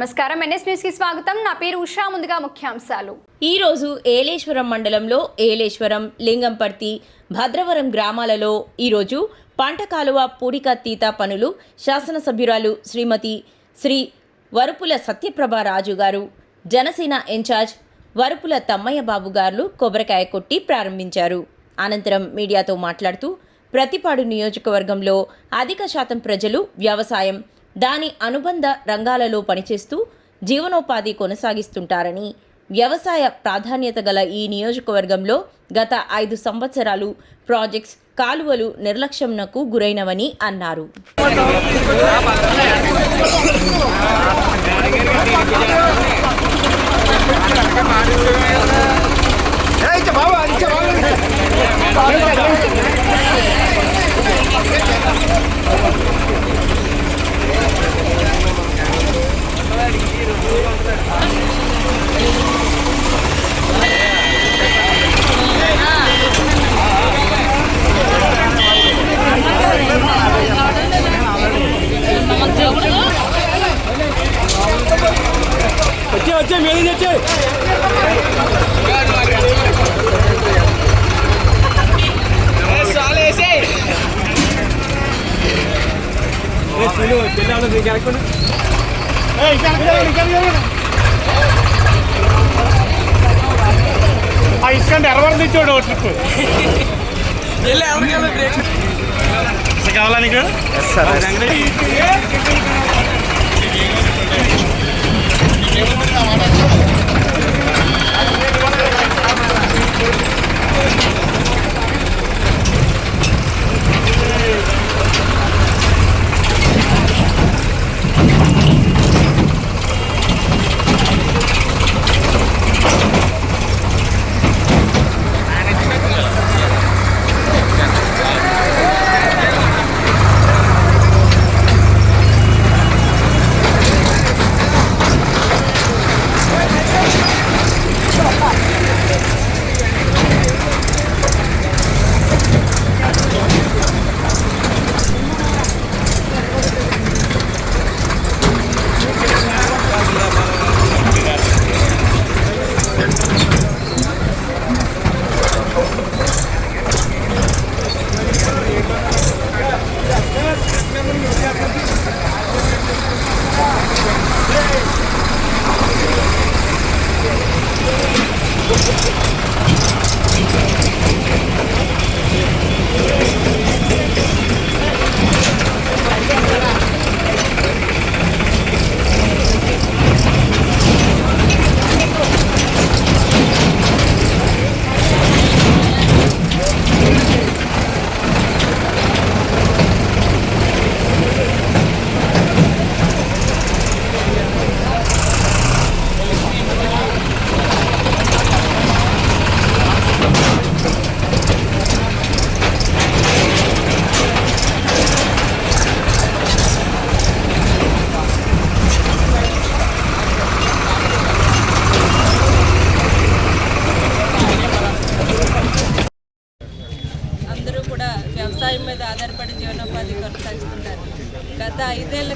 నమస్కారం. ఎన్ఎస్ న్యూస్కి స్వాగతం. నా పేరు ఉషా. ముందుగా ముఖ్యాంశాలు. ఈ రోజు ఏలేశ్వరం మండలంలో ఏలేశ్వరం లింగంపర్తి భద్రవరం గ్రామాలలో ఈరోజు పంట కాలువ పూడికత్తీత పనులు శాసనసభ్యురాలు శ్రీమతి శ్రీ వరుపుల సత్యప్రభ రాజు గారు జనసేన ఇన్ఛార్జ్ వరుపుల తమ్మయ్య బాబు గారు కొబ్బరికాయ కొట్టి ప్రారంభించారు. అనంతరం మీడియాతో మాట్లాడుతూ ప్రతిపాడు నియోజకవర్గంలో అధిక శాతం ప్రజలు వ్యవసాయం దాని అనుబంధ రంగాలలో పనిచేస్తూ జీవనోపాధి కొనసాగిస్తుంటారని వ్యవసాయ ప్రాధాన్యత గల ఈ నియోజకవర్గంలో గత ఐదు సంవత్సరాలు ప్రాజెక్ట్స్ కాలువలు నిర్లక్ష్యంనకు గురైనవని అన్నారు. వచ్చే వచ్చే మీద వచ్చే ఆ ఇసుకంటే ఎరవరం తెచ్చాడు ఓ ట్రిప్ కావాలా నీకు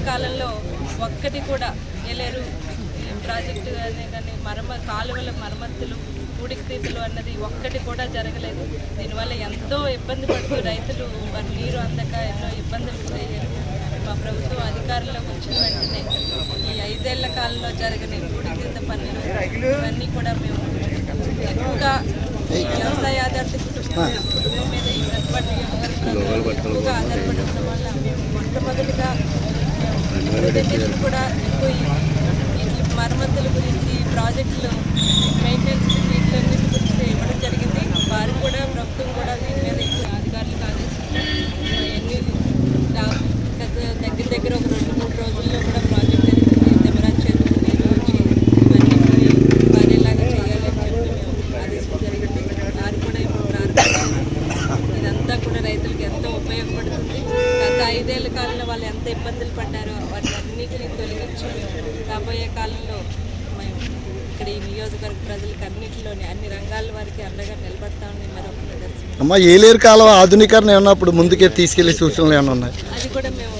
కాలంలో ఒక్కటి కూడా ఈ ప్రాజెక్టు అనే కానీ మరమ కాలువల మరమ్మతులు పూడికతీతలు అన్నది ఒక్కటి కూడా జరగలేదు. దీనివల్ల ఎంతో ఇబ్బంది పడుతూ రైతులు వారి నీరు అందక ఎన్నో ఇబ్బందులు గురయ్యారు మా ప్రభుత్వం అధికారంలోకి వచ్చిన వెంటనే ఈ ఐదేళ్ళ కాలంలో జరిగిన పూడికతీత పనులు ఇవన్నీ కూడా మేము ఎక్కువగా వ్యవసాయ ఆధారిత కుటుంబం మీద ఈ ప్రతిపట్టు వ్యవహారం ఎక్కువగా ఆధారపడి ఉండడం వల్ల మేము కూడా ఈ మరమ్మతుల గురించి ప్రాజెక్టులు మెయింటెనెన్స్ వీటిలన్నిటి గురించి ఇవ్వడం జరిగింది. వారు కూడా ప్రభుత్వం కూడా దీని మీద ఎక్కువ అధికారులకు ఎన్ని దగ్గర దగ్గర ఒక రెండు మూడు రోజుల్లో కూడా ప్రాజెక్ట్ అనేది దెబ్బరాజ్ చేతులకు నీరు వచ్చి ఇవన్నీ పారేలాగా చేయాలని చెప్పి మేము ఆదేశం జరిగింది. వారు కూడా ఇప్పుడు ప్రారంభించారు ఇదంతా కూడా రైతులకు ఎంతో ఉపయోగపడుతుంది. ఐదేళ్ళ కాలంలో వాళ్ళు ఎంత ఇబ్బందులు పడ్డారో వాటి అన్నింటినీ తొలగించి రాబోయే కాలంలో మేము ఇక్కడ ఈ నియోజకవర్గ ప్రజలకు అన్నింటిలోని అన్ని రంగాల వారికి అండగా నిలబడతామని మరొక నిదర్శనం అమ్మ ఏలేరు కాలం ఆధునీకరణ ఏమన్నా అప్పుడు ముందుకే తీసుకెళ్ళే సూచనలు ఏమైనా ఉన్నాయి? అది కూడా మేము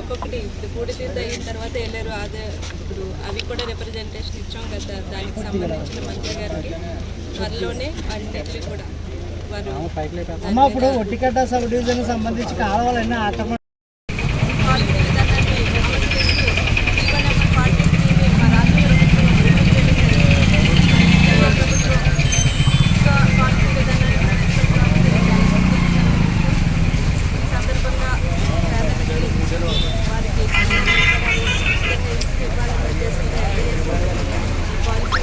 ఒక్కొక్కటి ఇప్పుడు పూడితీత అయిన తర్వాత వెళ్ళారు అదే ఇప్పుడు దానికి కూడా రిప్రజెంటేషన్ ఇచ్చాం కదా దానికి సంబంధించిన మంత్రి గారికి. త్వరలోనే అన్నిటికీ కూడా ఇప్పుడు ఒట్టికట్ట సబ్ డివిజన్ సంబంధించి కాలువలన్నీ ఆటోమేటిక్ పాలసీ విధానాన్ని అమలు చేస్తూ జీవన పార్టీ త్రీని మా రాష్ట్ర ప్రభుత్వం ఇంకా పాలసీ విధానాన్ని ఈ సందర్భంగా పేదలకి వారికి ఇవ్వాలని చేసిన పాలసీ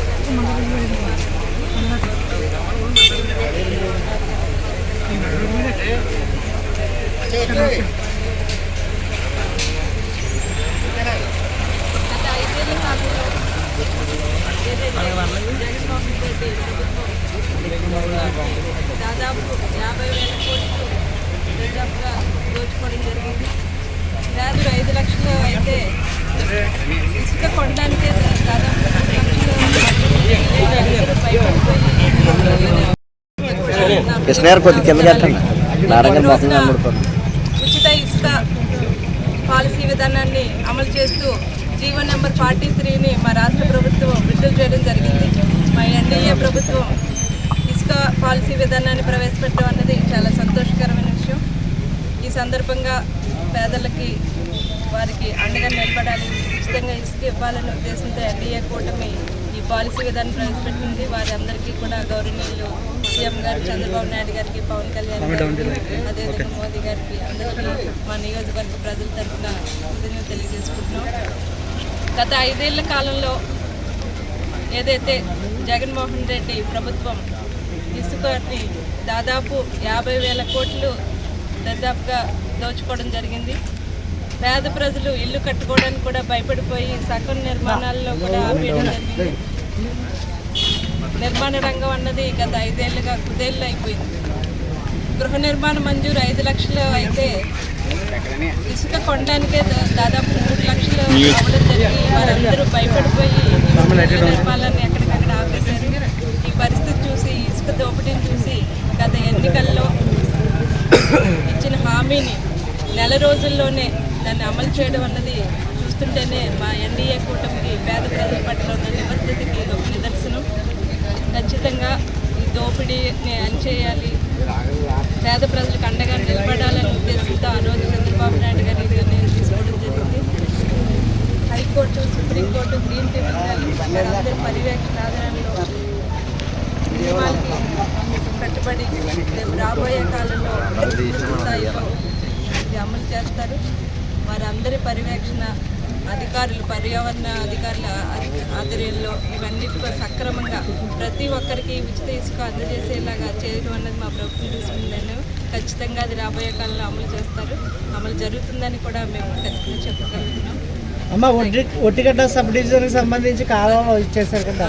గత ఐదేళ్ళ కాలంలో ఏదైతే దాదాపు యాభై వేల కోట్లు దాదాపుగా దోచుకోవడం జరిగింది. వ్యాధులు ఐదు లక్షలు అయితే ఇసుక కొనడానికే దాదాపు కృష్ణగారు కొద్ది కింద కట్టండి. ఉచిత ఇసుక పాలసీ విధానాన్ని అమలు చేస్తూ జీవో నెంబర్ ఫార్టీ త్రీని మా రాష్ట్ర ప్రభుత్వం విడుదల చేయడం జరిగింది. మా ఎన్డీఏ ప్రభుత్వం ఇసుక పాలసీ విధానాన్ని ప్రవేశపెట్టడం అన్నది చాలా సంతోషకరమైన విషయం. ఈ సందర్భంగా పేదలకి వారికి అండగా నిలబడాలి ఉచితంగా ఇసుక ఇవ్వాలనే ఉద్దేశంతో ఎన్డీఏ కూటమి ఈ పాలసీ విధానం ప్రవేశపెట్టింది. వారి అందరికీ కూడా గౌరవనీయులు సీఎం గారు చంద్రబాబు నాయుడు గారికి పవన్ కళ్యాణ్ గారికి అదేవిధంగా మోదీ గారికి అందరికీ మా నియోజకవర్గ ప్రజల తరఫున తెలియజేసుకుంటున్నాం. గత ఐదేళ్ళ కాలంలో ఏదైతే జగన్మోహన్ రెడ్డి ప్రభుత్వం ఇసుకని దాదాపు యాభై వేల కోట్లు దాదాపుగా దోచుకోవడం జరిగింది. పేద ప్రజలు ఇల్లు కట్టుకోవడానికి కూడా భయపడిపోయి సగం నిర్మాణాల్లో కూడా ఆపేయడం జరిగింది. నిర్మాణ రంగం అన్నది గత ఐదేళ్ళుగా కుదేళ్ళు అయిపోయింది. గృహ నిర్మాణ మంజూరు ఐదు లక్షలు అయితే ఇసుక కొనడానికే దా- దాదాపు మూడు లక్షలు అవ్వడం జరిగి వారందరూ భయపడిపోయి నిర్మాణాన్ని ఎక్కడికక్కడ ఆపేశారు. ఈ పరిస్థితి చూసి ఇసుక దోపిడీని చూసి గత ఎన్నికల్లో ఇచ్చిన హామీని నెల రోజుల్లోనే దాన్ని అమలు చేయడం అన్నది చూస్తుంటేనే మా ఎన్డీఏ కూటమికి పేద ప్రజల పట్ల ఉన్న నిబద్ధతకి ఇది ఒక నిదర్శనం. ఖచ్చితంగా ఈ దోపిడీని అణచేయాలి. పేద ప్రజలకు అండగా నిలబడాలనే ఉద్దేశంతో ఆ రోజు చంద్రబాబు నాయుడు గారు ఈ నిర్ణయం తీసుకోవడం జరిగింది హైకోర్టు సుప్రీంకోర్టు గ్రీన్ ట్రిబ్యునల్ వారందరి పర్యవేక్షణ ఆధారంలో నియమాలకి కట్టుబడి రేపు రాబోయే కాలంలో స్థాయిలో ఇది అమలు చేస్తారు. వారందరి పర్యవేక్షణ అధికారులు పర్యావరణ అధికారుల ఆధ్వర్యంలో ఇవన్నిటితో సక్రమంగా ప్రతి ఒక్కరికి ఉచిత ఇసుక అందజేసేలాగా చేయడం అన్నది మా ప్రభుత్వం తీసుకుందని ఖచ్చితంగా అది రాబోయే కాలంలో అమలు చేస్తారు. అమలు జరుగుతుందని కూడా మేము ఖచ్చితంగా చెప్పగలుగుతున్నాం అమ్మ ఒట్టి ఒట్టిగడ్డ సబ్ డివిజన్కి సంబంధించి కాలంలో ఇచ్చేసారు కదా